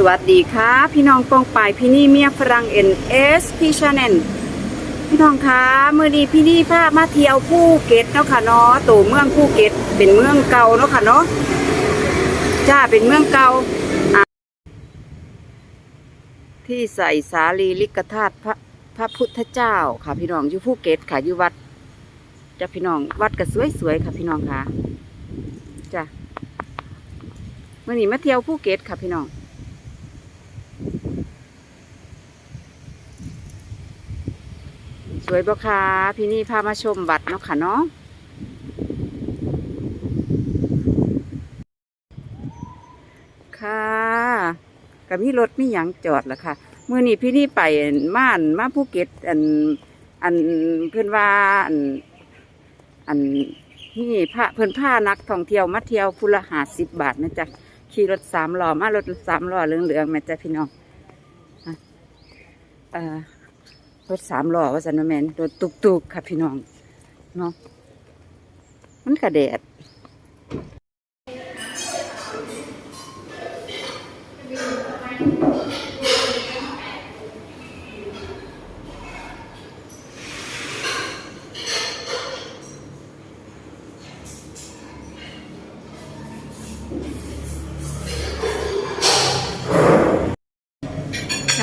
สวัสดีค่ะ พี่น้องกองปายพี่นี่เมียฝรั่งเอ็นเอสพี่ชาแนลพี่น้องคะเมื่อนี้พี่นี่พามาเที่ยวภูเก็ตเนาะค่ะเนาะตัวเมืองภูเก็ตเป็นเมืองเก่าเนาะค่ะเนาะจ้าเป็นเมืองเก่าที่ใส่สารีริกธาตุพระพระพุทธเจ้าค่ะ พี่น้องอยู่ภูเก็ตค่ะอยู่วัดจ้าพี่น้องวัดก็สวยๆค่ะ พี่น้องค่ะจ้าเมื่อนี้มาเที่ยวภูเก็ตค่ะพี่น้อง สวยบ่คะพี่นี่พามาชมวัดเนาะค่ะเนาะค่ะกับมีรถมีหยังจอดแล้วค่ะเมื่อนี้พี่นี่ไปม่านมาภูเก็ตอันอันเพื่อนว่าอันอันนี่พระเพื่อนผ้านักท่องเที่ยวมาเที่ยวพุละหาสิบบาทนะจ๊ะขี่รถสามล้อมารถสามล้อเหลืองๆนะจ๊ะพี่น้องอะ รถสามล้อว่าสันแมนรถตุกตุกๆค่ะพี่น้องเนาะมันกระแดด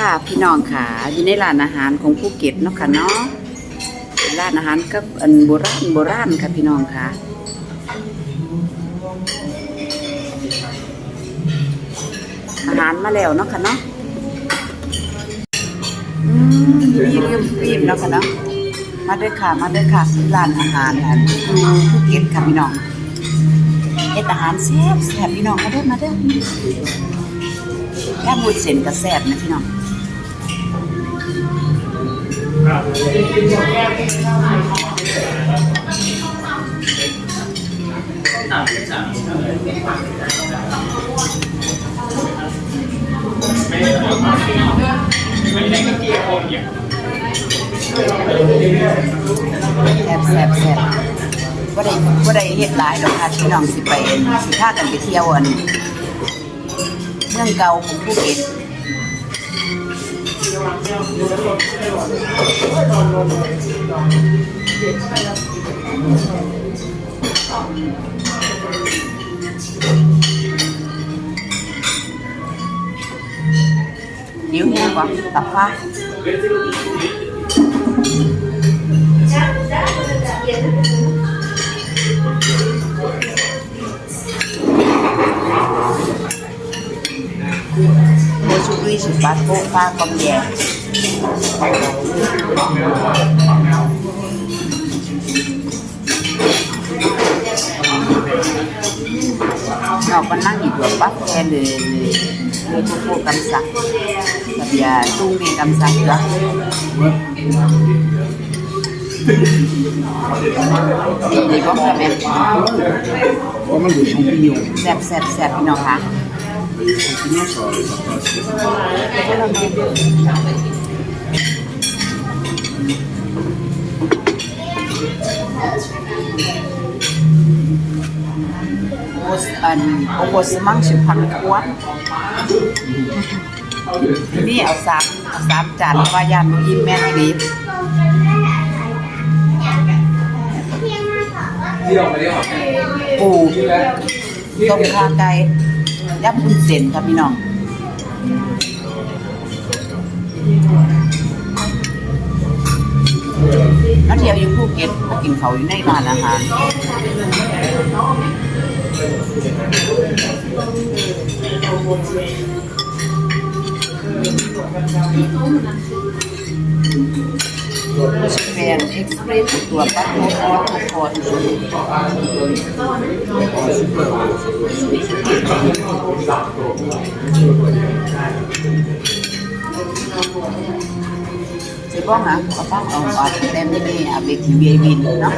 ค่ะพี่น้องค่ะอยู่ในร้านอาหารของภูเก็ตเนาะค่ะเนาะร้านอาหารกับอันโบราณโบราณค่ะพี่น้องค่ะอาหารมาแล้วเนาะค่ะเนาะอืมมีเรื่องฟิล์มเนาะค่ะเนาะมาด้วยค่ะมาด้วยค่ะร้านอาหารอันภูเก็ตค่ะพี่น้องเฮ็ดอาหารแซ่บแซ่บพี่น้องมาเด้อมาเด้อแค่บุญเส้นก็แซ่บนะพี่น้อง แซ่บแซ่บแซ่บว่าได้ว่าได้เฮ็ดหลายดอกค่ะพี่น้องสิไปสิพากันไปเที่ยวอันเมืองเก่าของภูเก็ต หิวแห้งกว่ batu pha công về ngọc văn năng gì được bắt em để để cho cô cầm sạc tập nhà chung đi cầm sạc đó gì gì có em có mình dùng không nhiều sẹp sẹp sẹp nó hả องพิโยง Xẹp xẹp xẹp nó hả ที่นี่สอนสับปะรด Ô ẩn ô cô sẽ mang sự พันขวดนี่เอาสามสามจานว่ายานดูยิ้มแม่ให้ดีที่เราไม่ได้ออกปูต้มข่าไก่ ยับบุญเส้นครับพี่น้องนักเที่ยวอยู่ภูเก็ตมากินเขาอยู่ในร้านอาหาร แฟนเอ็กซ์เพรสตัวปั๊บโมโมทุกคนสิบ้องนะเอาบ้างเอาอัดเต็มนี่อาเบกทีวีบินเนาะ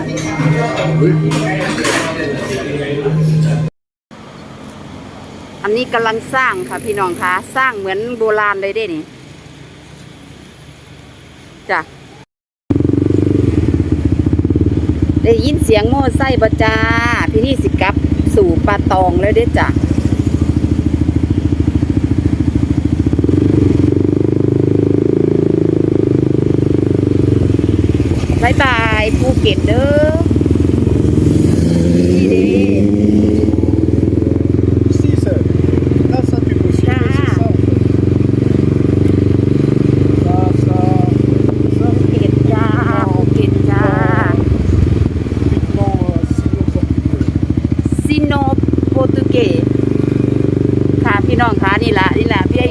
อันนี้กำลังสร้างค่ะพี่น้องคะสร้างเหมือนโบราณเลยเด้นี่จ้ะ ได้ยินเสียงโม่ไส้บจาพี่นี่สิกับสู่ปลาตองแล้วเด้จ้ะบายบายภูเก็ตเด้อ รตุเกสค่ะพี่น้องค่ะนี่ละนี่ละพี่ไอ้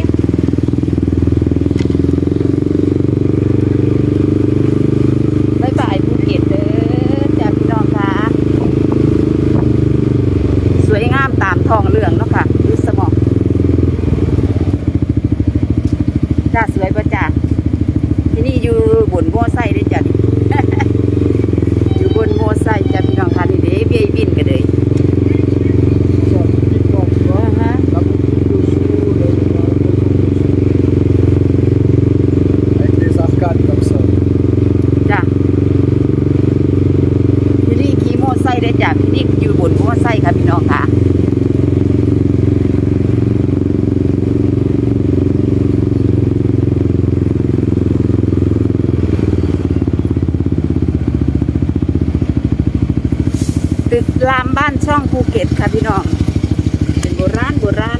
บายบายภูเก็ตเด้อจ้าพี่น้องค่ะสวยงามตามท้องเรื่องเนาะค่ะดูสมองจ้าสวยปะจ้าที่นี่อยู่บนโมไซค์เด้อจ้ะอยู่บนโมไซจ้าพี่น้องค่ะนี่เด้พี่ไอ้บินกันเลย Ça, uniquement, tu vois. Uh-huh. La boutique dessous, le, la maison dessous. Avec des arcades comme ça. จ้ะพี่นี่ขี่มอ ได้จ้ะพี่นี่อยู่บนหัวไส้ค่ะพี่น้องค่ะตึกรามบ้านช่องภูเก็ตค่ะพี่น้อง เป็นโบราณโบราณ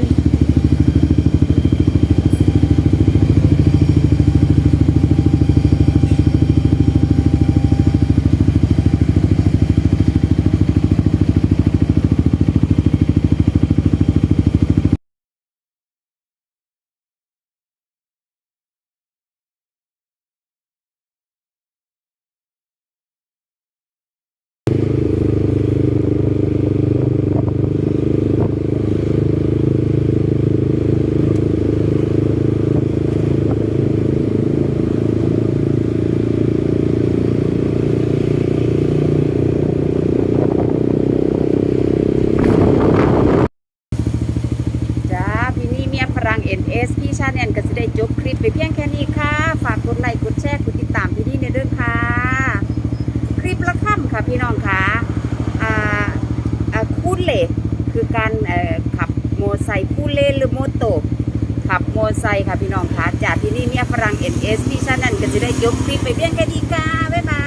จ้าพี่นี่เมียฝรั่ง NS พี่ชาแนลก็จะได้จบคลิปไปเพียงแค่นี้ค่ะ ฝากกดไลค์กดแชร์กดติดตามพี่นี่ในเรื่องค่ะ คลิปละค่ำค่ะ พี่น้องคะอ่าอ่าคูเล่คือการเอ่อขับโมอไซค์คูเล่หรือโมโตขับโมอไซค์ค่ะพี่น้องคะจากที่นี่เมียฝรั่ง NS พี่ชาแนลก็จะได้จบคลิปไปเพียงแค่นี้ค่ะบ๊ายบา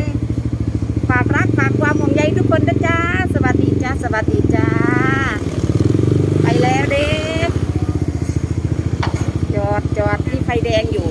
ยฝากรักฝากความห่วงใยทุกคนนะจ้าสวัสดีจ้าสวัสดีจ้าไปแล้วเด้จอดจอดที่ไฟแดงอยู่